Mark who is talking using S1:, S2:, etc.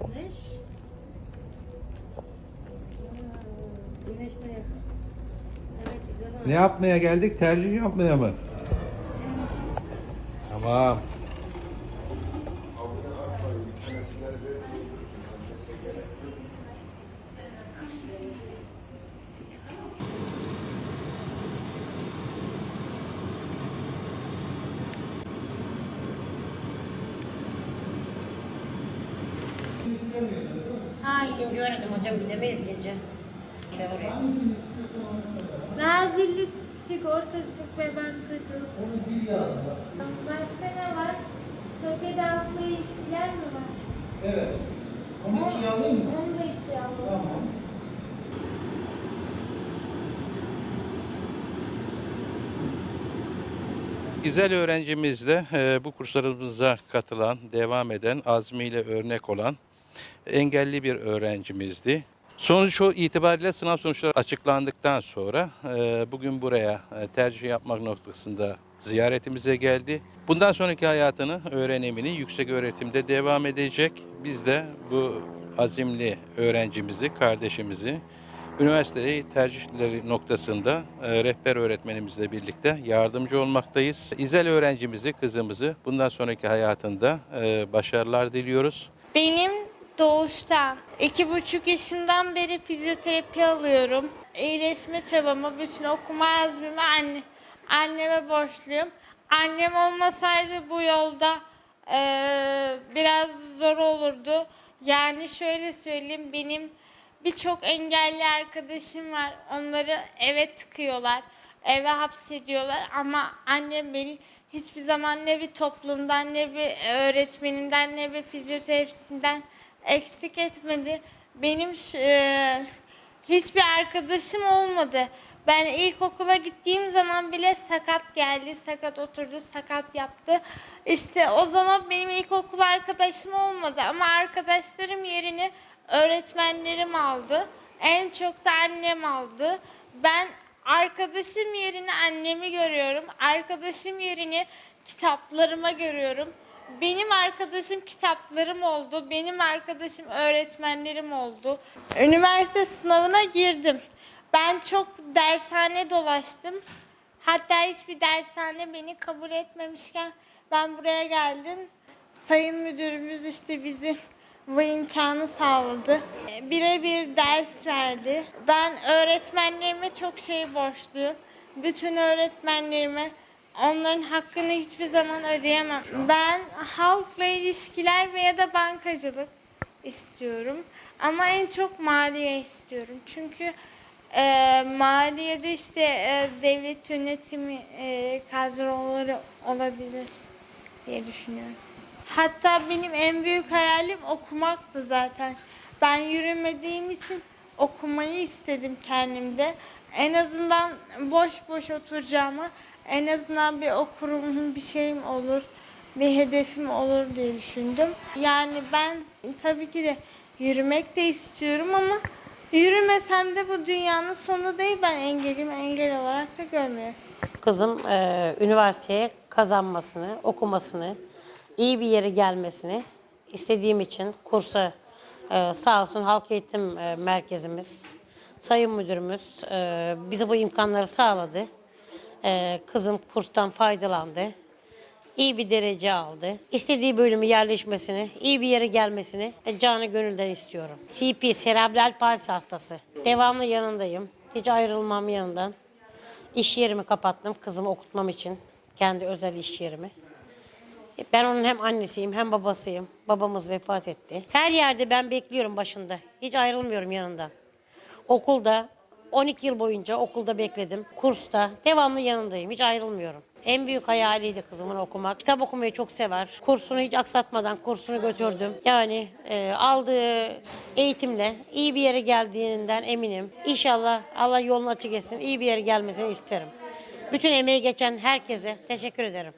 S1: Güneş. Güneş de yakın. Evet güzel.
S2: Ne yapmaya geldik? Tercih yapmaya mı? Tamam.
S3: Ha ikinci öğretim hocam gidemeyiz gece. Şey oraya.
S4: Nazilli sigortacılık ve bankacılık. Onu bir yazdı. Başka ne var? Söke devamlı ilişkiler mi var?
S5: Evet. Onu ikiye alayım mı?
S4: Onu da ikiye alalım.
S5: Tamam.
S2: Güzel öğrencimizde e, bu kurslarımıza katılan, devam eden, azmiyle örnek olan engelli bir öğrencimizdi. Sonuç o itibariyle sınav sonuçları açıklandıktan sonra e, bugün buraya e, tercih yapmak noktasında ziyaretimize geldi. Bundan sonraki hayatını, öğrenimini yüksek öğretimde devam edecek. Biz de bu azimli öğrencimizi, kardeşimizi üniversiteyi tercihleri noktasında e, rehber öğretmenimizle birlikte yardımcı olmaktayız. İzel öğrencimizi, kızımızı bundan sonraki hayatında başarılar diliyoruz.
S4: Benim doğuştan iki buçuk yaşımdan beri fizyoterapi alıyorum. İyileşme çabamı, bütün okuma azmimi anne, anneme borçluyum. Annem olmasaydı bu yolda eee, biraz zor olurdu. Yani şöyle söyleyeyim, benim birçok engelli arkadaşım var. Onları eve tıkıyorlar, eve hapsediyorlar ama annem beni hiçbir zaman ne bir toplumdan, ne bir öğretmenimden, ne bir fizyoterapisinden eksik etmedi. Benim eee, hiçbir arkadaşım olmadı. Ben ilkokula gittiğim zaman bile sakat geldi, sakat oturdu, sakat yaptı. İşte o zaman benim ilkokul arkadaşım olmadı ama arkadaşlarım yerini öğretmenlerim aldı. En çok da annem aldı. Ben arkadaşım yerine annemi görüyorum. Arkadaşım yerini kitaplarıma görüyorum. Benim arkadaşım kitaplarım oldu. Benim arkadaşım öğretmenlerim oldu. Üniversite sınavına girdim. Ben çok dershane dolaştım. Hatta hiçbir dershane beni kabul etmemişken ben buraya geldim. Sayın müdürümüz işte bizim bu imkanı sağladı. Birebir ders verdi. Ben öğretmenlerime çok şey borçluyum. Bütün öğretmenlerime onların hakkını hiçbir zaman ödeyemem. Ben halkla ilişkiler veya da bankacılık istiyorum. Ama en çok maliye istiyorum. Çünkü e, maliyede işte e, devlet yönetimi e, kadroları olabilir diye düşünüyorum. Hatta benim en büyük hayalim okumaktı zaten. Ben yürümediğim için okumayı istedim kendimde. En azından boş boş oturacağıma en azından bir okurum, bir şeyim olur, bir hedefim olur diye düşündüm. Yani ben tabii ki de yürümek de istiyorum ama yürümesem de bu dünyanın sonu değil. Ben engelimi engel olarak da görmüyorum.
S3: Kızım e, üniversiteye kazanmasını, okumasını, iyi bir yere gelmesini istediğim için kursa e, sağ olsun Halk Eğitim e, Merkezimiz, Sayın Müdürümüz e, bize bu imkanları sağladı. E, kızım kurstan faydalandı. İyi bir derece aldı. İstediği bölümü yerleşmesini, iyi bir yere gelmesini e, canı gönülden istiyorum. CP, serebral palsi hastası. Devamlı yanındayım. Hiç ayrılmam yanından. İş yerimi kapattım kızımı okutmam için. Kendi özel iş yerimi. Ben onun hem annesiyim hem babasıyım. Babamız vefat etti. Her yerde ben bekliyorum başında. Hiç ayrılmıyorum yanından. Okulda 12 yıl boyunca okulda bekledim. Kursta devamlı yanındayım. Hiç ayrılmıyorum. En büyük hayaliydi kızımın okumak. Kitap okumayı çok sever. Kursunu hiç aksatmadan kursunu götürdüm. Yani e, aldığı eğitimle iyi bir yere geldiğinden eminim. İnşallah Allah yolunu açık etsin. İyi bir yere gelmesini isterim. Bütün emeği geçen herkese teşekkür ederim.